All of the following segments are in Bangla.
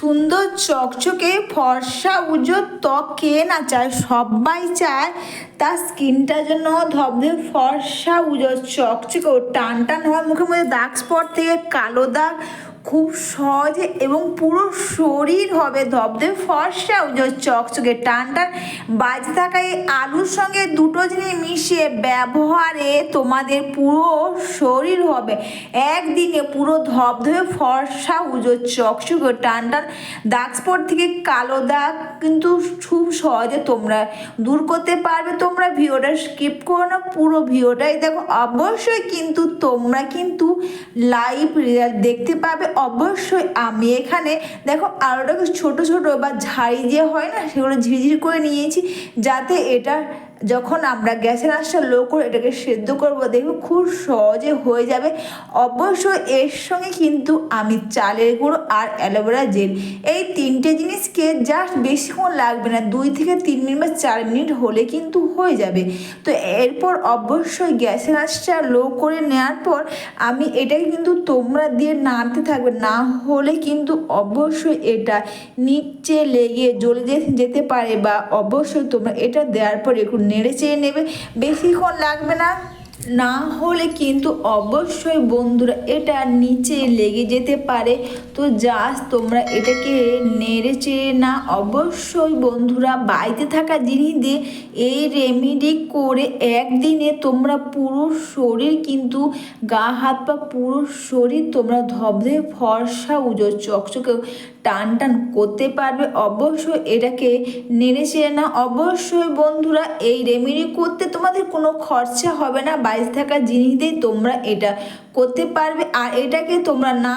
সুন্দর চকচকে ফর্সা উজোর ত্বক কে না চায়, সবাই চায় তার স্কিনটা যেন ধবধে ফর্সা উজোর চকচকে টান টান হওয়ার মুখে মধ্যে দাগ স্পট থেকে কালো দাগ খুব সহজে এবং পুরো শরীর হবে ধবধে, ফর্সা উজোর চকচকে, টান টান। বাজে থাকা এই আলুর সঙ্গে দুটো জিনিস মিশিয়ে ব্যবহারে তোমাদের পুরো শরীর হবে। একদিনে পুরো ধবধবে, ফর্সা উজোর চকচকে, টান টান। দাগ স্পট থেকে কালো দাগ কিন্তু খুব সহজে তোমরা দূর করতে পারবে। তোমরা ভিডিওটা স্কিপ করো না, পুরো ভিডিওটাই দেখো। অবশ্যই কিন্তু তোমরা কিন্তু লাইভ রেজাল্ট দেখতে পাবে। অবশ্যই আমি এখানে দেখো আলোটাকে ছোট ছোট বা ঝাড়ি যে হয় না, সেগুলো ঝিরঝির করে নিয়েছি, যাতে এটা যখন আমরা গ্যাসের আঁচটা লো করে এটাকে সেদ্ধ করব, দেখব খুব সহজে হয়ে যাবে। অবশ্যই এর সঙ্গে কিন্তু আমি চালের গুঁড়ো আর অ্যালোভেরা জেল। এই তিনটে জিনিসকে জাস্ট বেশিক্ষণ লাগবে না, দুই থেকে তিন মিনিট বা চার মিনিট হলে কিন্তু হয়ে যাবে। তো এরপর অবশ্যই গ্যাসের আঁচটা লো করে নেওয়ার পর আমি এটাকে কিন্তু তোমরা দিয়ে নাড়তে থাকবে, না হলে কিন্তু অবশ্যই এটা নিচে লেগে জ্বলে যেতে পারে বা অবশ্যই তোমরা এটা দেওয়ার পর একটু নেড়ে চেড়ে নেবে। বেশিক্ষণ লাগবে না। না হলে কিন্তু অবশ্যই বন্ধুরা এটা নিচে লেগে যেতে পারে। তো জাস্ট তোমরা এটাকে নেড়ে চেড়ে না। অবশ্যই বন্ধুরা বাড়িতে থাকা জিনিস দিয়ে এই রেমেডি করে একদিনে তোমরা পুরো শরীর কিন্তু গা, হাত, পা পুরো শরীর তোমরা ধবধে ফর্সা উজো চকচকে টান টান করতে পারবে, অবশ্যই এটাকে নেড়ে চেড়ে না অবশ্যই বন্ধুরা, এই রেমেডি করতে তোমাদের কোনো খরচা হবে না। বাইরে থাকা জিনিস দিয়ে তোমরা এটা করতে পারবে। আর এটাকে তোমরা না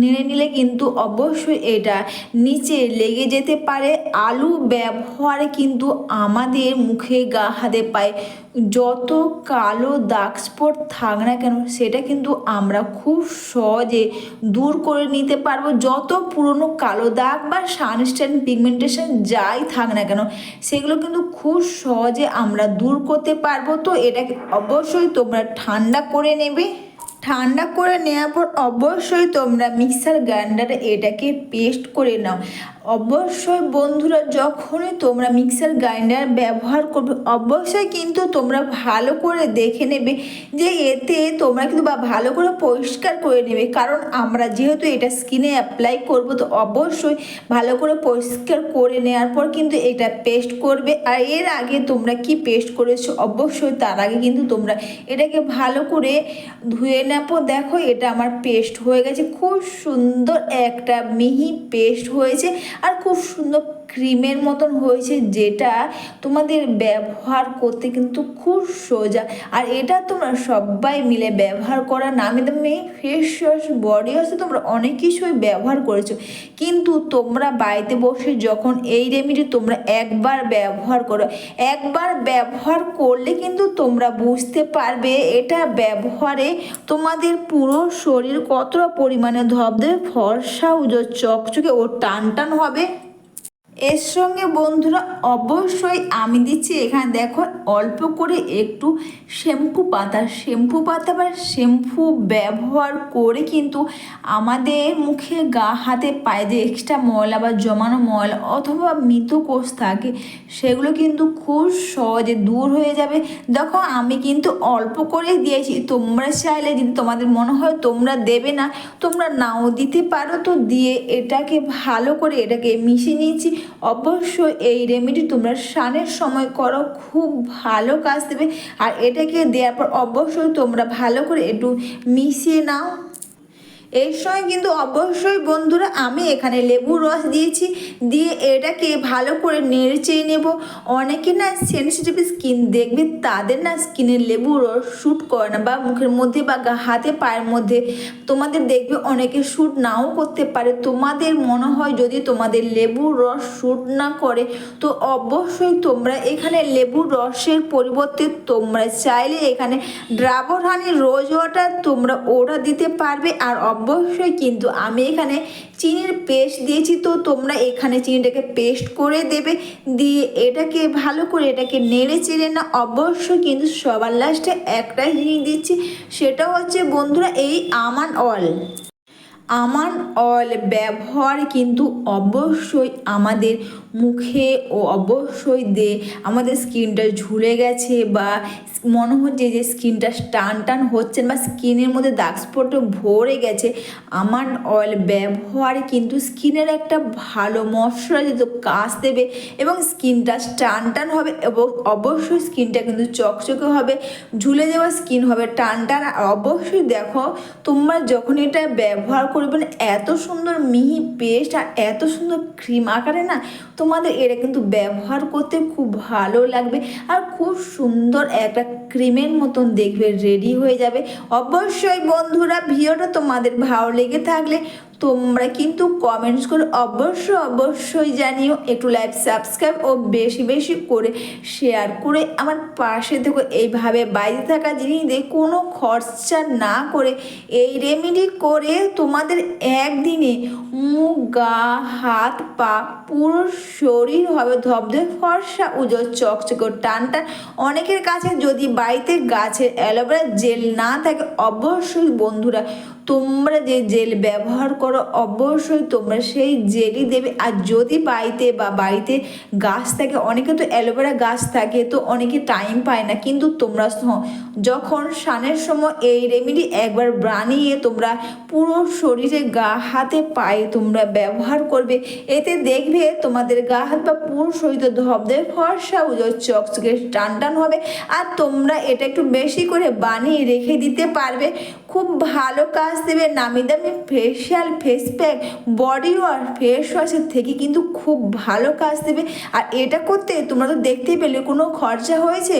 নেড়ে নিলে কিন্তু অবশ্যই এটা নিচে লেগে যেতে পারে। আলু ব্যবহারে কিন্তু আমাদের মুখে গা হাতে পায়। যত কালো দাগ স্পট থাক না কেন, সেটা কিন্তু আমরা খুব সহজে দূর করে নিতে পারব। যত পুরনো কালো দাগ বা সানস্ট্যান্ড, পিগমেন্টেশন যাই থাক না কেন, সেগুলো কিন্তু খুব সহজে আমরা দূর করতে পারব। তো এটাকে অবশ্যই তোমরা ঠান্ডা করে নেবে। ঠান্ডা করে নেওয়ার পর অবশ্যই তোমরা মিক্সার গ্রাইন্ডারে এটাকে পেস্ট করে নাও। অবশ্যই বন্ধুরা, যখনই তোমরা মিক্সার গ্রাইন্ডার ব্যবহার করবে, অবশ্যই কিন্তু তোমরা ভালো করে দেখে নেবে যে এতে তোমরা কিন্তু বা ভালো করে পরিষ্কার করে নেবে। কারণ আমরা যেহেতু এটা স্কিনে অ্যাপ্লাই করব, তো অবশ্যই ভালো করে পরিষ্কার করে নেওয়ার পর কিন্তু এটা পেস্ট করবে। আর এর আগে তোমরা কি পেস্ট করেছ? অবশ্যই তার আগে কিন্তু তোমরা এটাকে ভালো করে ধুয়ে পর দেখো, এটা আমার পেস্ট হয়ে গেছে। খুব সুন্দর একটা মিহি পেস্ট হয়েছে। আর খুব সুন্দর ক্রিমের মতন হয়েছে যেটা তোমাদের ব্যবহার করতে কিন্তু খুব সোজা। আর এটা তোমরা সবাই মিলে ব্যবহার করা। নামি দামি ফেস ওয়াশ বডি ওয়াশে তোমরা অনেক কিছুই ব্যবহার করেছ। কিন্তু তোমরা বাড়িতে বসে যখন এই রেমেডি তোমরা একবার ব্যবহার করো। একবার ব্যবহার করলে কিন্তু তোমরা বুঝতে পারবে এটা ব্যবহারে তোমাদের পুরো শরীর কতটা পরিমাণে ধবধবে, ফর্সা উজো চকচকে ও টান টান হবে। এর সঙ্গে বন্ধুরা অবশ্যই আমি দিচ্ছি, এখানে দেখো অল্প করে একটু শ্যাম্পু পাতা। শ্যাম্পু পাতা বা শ্যাম্পু ব্যবহার করে কিন্তু আমাদের মুখে গা, হাতে পায়ে যে এক্সট্রা ময়লা বা জমানো ময়লা অথবা মৃত কোষ থাকে, সেগুলো কিন্তু খুব সহজে দূর হয়ে যাবে। দেখো আমি কিন্তু অল্প করে দিয়েছি, তোমরা চাইলে যদি তোমাদের মনে হয় তোমরা দেবে না, তোমরা নাও দিতে পারো। তো দিয়ে এটাকে ভালো করে এটাকে মিশিয়ে নিয়েছি অবশ্যই এই রেমেডি তোমরা স্নানের সময় করো, খুব ভালো কাজ দেবে। আর এটাকে দেওয়ার পর অবশ্যই তোমরা ভালো করে একটু মিশিয়ে নাও। এর সঙ্গে কিন্তু অবশ্যই বন্ধুরা আমি এখানে লেবুর রস দিয়েছি, দিয়ে এটাকে ভালো করে নেড়ে চেয়ে নেব। অনেকে না সেন্সিটিভ স্কিন দেখবে, তাদের না স্কিনের লেবুর রস শ্যুট করে না, বা মুখের মধ্যে বা হাতে পায়ের মধ্যে। তোমাদের দেখবে অনেকে শ্যুট নাও করতে পারে। তোমাদের মনে হয় যদি তোমাদের লেবুর রস শ্যুট না করে, তো অবশ্যই তোমরা এখানে লেবুর রসের পরিবর্তে তোমরা চাইলে এখানে ড্রাগন হানি রোজ ওয়াটার তোমরা ওটা দিতে পারবে। আর অবশ্যই কিন্তু আমি এখানে চিনির পেস্ট দিয়েছি। তো তোমরা এখানে চিনিটাকে পেস্ট করে দেবে। দিয়ে এটাকে ভালো করে এটাকে নেড়ে চেড়ে না, অবশ্যই কিন্তু সবার লাস্টে একটাই জিনিস দিচ্ছি। সেটা হচ্ছে বন্ধুরা এই আমান অয়েল। আমান অয়েল ব্যবহার কিন্তু অবশ্যই আমাদের মুখে ও অবশ্যই দে, আমাদের স্কিনটা ঝুলে গেছে বা মনে হচ্ছে যে স্কিনটা টান টান হচ্ছে বা স্কিনের মধ্যে দাগ স্পট ভরে গেছে। আমান অয়েল ব্যবহার কিন্তু স্কিনের একটা ভালো ময়শ্চারাইজিত কাজ দেবে এবং স্কিনটা টান টান হবে এবং অবশ্যই স্কিনটা কিন্তু চকচকে হবে, ঝুলে যাওয়া স্কিন হবে টান টান। অবশ্যই দেখো তোমরা যখন এটা ব্যবহার করবে না এত সুন্দর মিহি পেস্ট আর এত সুন্দর ক্রিম আকারে না তোমাদের এটা কিন্তু ব্যবহার করতে খুব ভালো লাগবে আর খুব সুন্দর একটা ক্রিমের মতন দেখবে রেডি হয়ে যাবে। অবশ্যই বন্ধুরা, ভিডিওটা তোমাদের ভালো লেগে থাকলে তোমরা কিন্তু কমেন্টস করে অবশ্যই অবশ্যই জানিও। একটু লাইভ সাবস্ক্রাইব ও বেশি বেশি করে শেয়ার করে আমার পাশে থেকে। এইভাবে বাইরে থাকা জিনিস দিয়ে কোনো খরচা না করে এই রেমেডি করে তোমাদের একদিনে মুখ, গা, হাত, পা পুরো শরীর হবে ধবধবে, ফর্সা উজো চকচকে টান টান অনেকের কাছে যদি বাড়িতে গাছের অ্যালোভেরা জেল না থাকে, অবশ্যই বন্ধুরা তোমরা যে জেল ব্যবহার করো, অবশ্যই তোমরা সেই জেলই দেবে। আর যদি বাড়িতে বা বাড়িতে গাছ থাকে, অনেকে তো অ্যালোভেরা গাছ থাকে, তো অনেকে টাইম পায় না। কিন্তু তোমরা যখন সানের সময় এই রেমেডি একবার বানিয়ে তোমরা পুরো শরীরে গা হাতে পায়ে তোমরা ব্যবহার করবে। এতে দেখবে তোমাদের গা হাত বা পুরো শরীরে ধবধে ফর্সা উজোর চকচকে টান টান হবে। আর তোমরা এটা একটু বেশি করে বানিয়ে রেখে দিতে পারবে। খুব ভালো কাজ দেবে নামি দামি facial face pack body wash face ওয়াশের থেকে কিন্তু খুব ভালো কাজ দেবে। আর এটা করতে তোমরা তো দেখতেই পেলে, কোনো খরচা হয়েছে?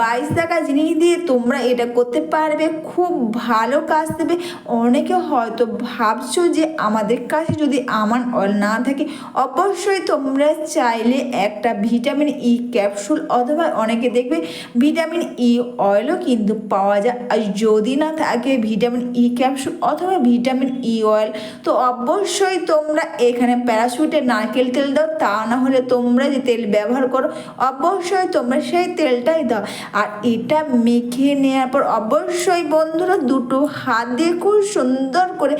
বাইশ টাকা জিনিস দিয়ে তোমরা এটা করতে পারবে, খুব ভালো কাজ দেবে। অনেকে হয়তো ভাবছ যে আমাদের কাছে যদি আমান অয়েল না থাকে, অবশ্যই তোমরা চাইলে একটা ভিটামিন ই ক্যাপসুল অথবা অনেকে দেখবে ভিটামিন ই অয়েলও কিন্তু পাওয়া যায়। আর যদি না থাকে ভিটামিন ই ক্যাপসুল অথবা ভিটামিন ই অয়েল তো অবশ্যই তোমরা এখানে প্যারাশুটের নারকেল তেল দাও, তা না হলে তোমরা যে তেল ব্যবহার করো, অবশ্যই তোমরা সেই তেলটাই দাও। আর এটা মেখে নেওয়ার পর অবশ্যই বন্ধুরা দুটো হাত দিয়ে খুব সুন্দর করে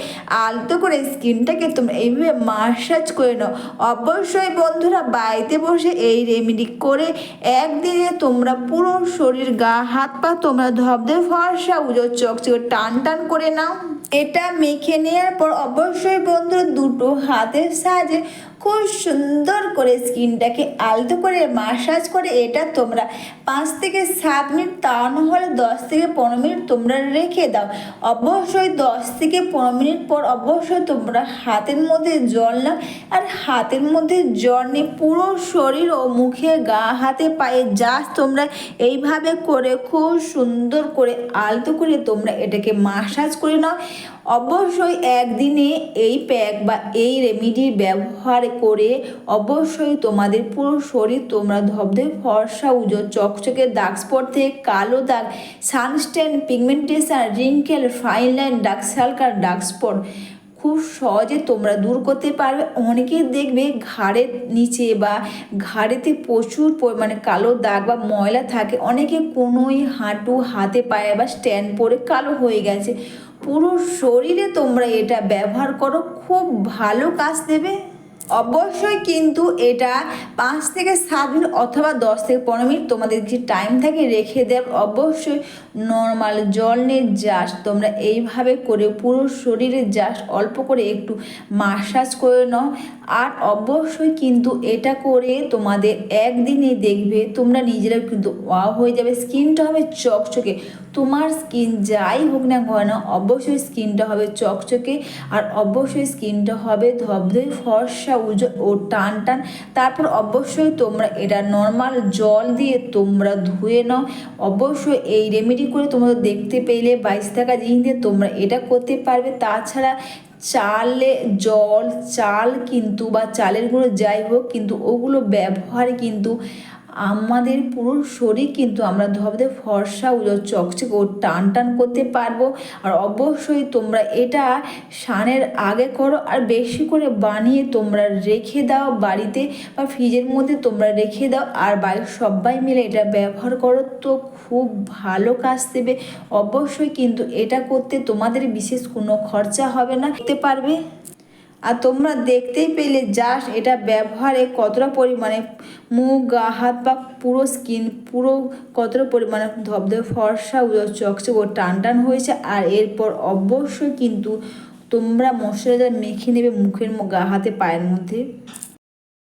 আলতো করে স্কিনটাকে তোমরা এইভাবে মাসাজ করে নাও। অবশ্যই বন্ধুরা বাড়িতে বসে এই রেমেডি করে একদিনে তোমরা পুরো শরীর, গা, হাত পা তোমরা ধবধে ফর্সা উজো চকচকে, টান টান করে নাও। এটা মেখে নেওয়ার পর অবশ্যই বন্ধুরা দুটো হাতের সাহায্যে খুব সুন্দর করে স্কিনটাকে আলতো করে মাসাজ করে, এটা তোমরা পাঁচ থেকে সাত মিনিট, তা না হলে দশ থেকে পনেরো মিনিট তোমরা রেখে দাও। অবশ্যই দশ থেকে পনেরো মিনিট পর অবশ্যই তোমরা হাতের মধ্যে জল নাও। আর হাতের মধ্যে জল নিয়ে পুরো শরীর ও মুখে গা, হাতে, পায়ে জাস্ট তোমরা এইভাবে করে খুব সুন্দর করে আলতো করে তোমরা এটাকে মাসাজ করে নাও। অবশ্যই একদিনে এই প্যাক বা এই রেমিডি ব্যবহার করে অবশ্যই তোমাদের পুরো শরীর তোমরা ধবধে, ফর্সা, উজো, চকচকে দাগ স্পট থেকে কালো দাগ suntan pigmentation wrinkle fine line dark circle dark spot খুব সহজে তোমরা দূর করতে পারবে। অনেকেই দেখবে ঘাড়ের নিচে বা ঘাড়েতে প্রচুর মানে কালো দাগ বা ময়লা থাকে। অনেকে কোনোই হাঁটু, হাতে পায়ে বা স্ট্যান্ড পরে কালো হয়ে গেছে। পুরো শরীরে তোমরা এটা ব্যবহার করো। খুব ভালো কাজ দেবে। অবশ্যই কিন্তু এটা পাঁচ থেকে সাত মিনিট অথবা দশ থেকে পনেরো মিনিট তোমাদের যে টাইম থাকে রেখে দেব। অবশ্যই নর্মাল জল নিয়ে জাস্ট তোমরা এইভাবে করে পুরো শরীরে জাস্ট অল্প করে একটু মাসাজ করে নাও। আর অবশ্যই কিন্তু এটা করে তোমাদের একদিনে দেখবে তোমরা নিজেরাও কিন্তু ওয়াও হয়ে যাবে। স্কিনটা হবে চকচকে। তোমার স্কিন যাই হোক না কেন, অবশ্যই স্কিনটা হবে চকচকে। আর অবশ্যই স্কিনটা হবে ধবধবে ফর্সা উজ্জ্বল ও টান টান। তারপর অবশ্যই তোমরা এটা নর্মাল জল দিয়ে তোমরা ধুয়ে নাও। অবশ্যই এই রেমেডি করে তোমরা দেখতে পেলে, বাইশ টাকা জিনিস দিয়ে তোমরা এটা করতে পারবে। তাছাড়া চালে জল, চাল কিন্তু বা চালের গুঁড়ো যাই হোক, কিন্তু ওগুলো ব্যবহার কিন্তু আমাদের পুরো শরীর কিন্তু আমরা ধবধে ফর্সা, উজোর, চকচকে ও টান টান করতে পারব। আর অবশ্যই তোমরা এটা স্নানের আগে করো, আর বেশি করে বানিয়ে তোমরা রেখে দাও বাড়িতে বা ফ্রিজের মধ্যে তোমরা রেখে দাও। আর বাড়ির সবাই মিলে এটা ব্যবহার করো তো খুব ভালো কাজ দেবে। অবশ্যই কিন্তু এটা করতে তোমাদের বিশেষ কোনো খরচা হবে না। করতে পারবে? আর তোমরা দেখতেই পেলে জাস্ট এটা ব্যবহারে কতটা পরিমাণে মুখ, গা, হাত বা পুরো স্কিন পুরো কতটা পরিমাণে ধবধবে, ফর্সা চকচক ও টান টান হয়েছে। আর এরপর অবশ্যই কিন্তু তোমরা মশলাদার মেখে নেবে মুখের গা, হাতে, পায়ের মধ্যে।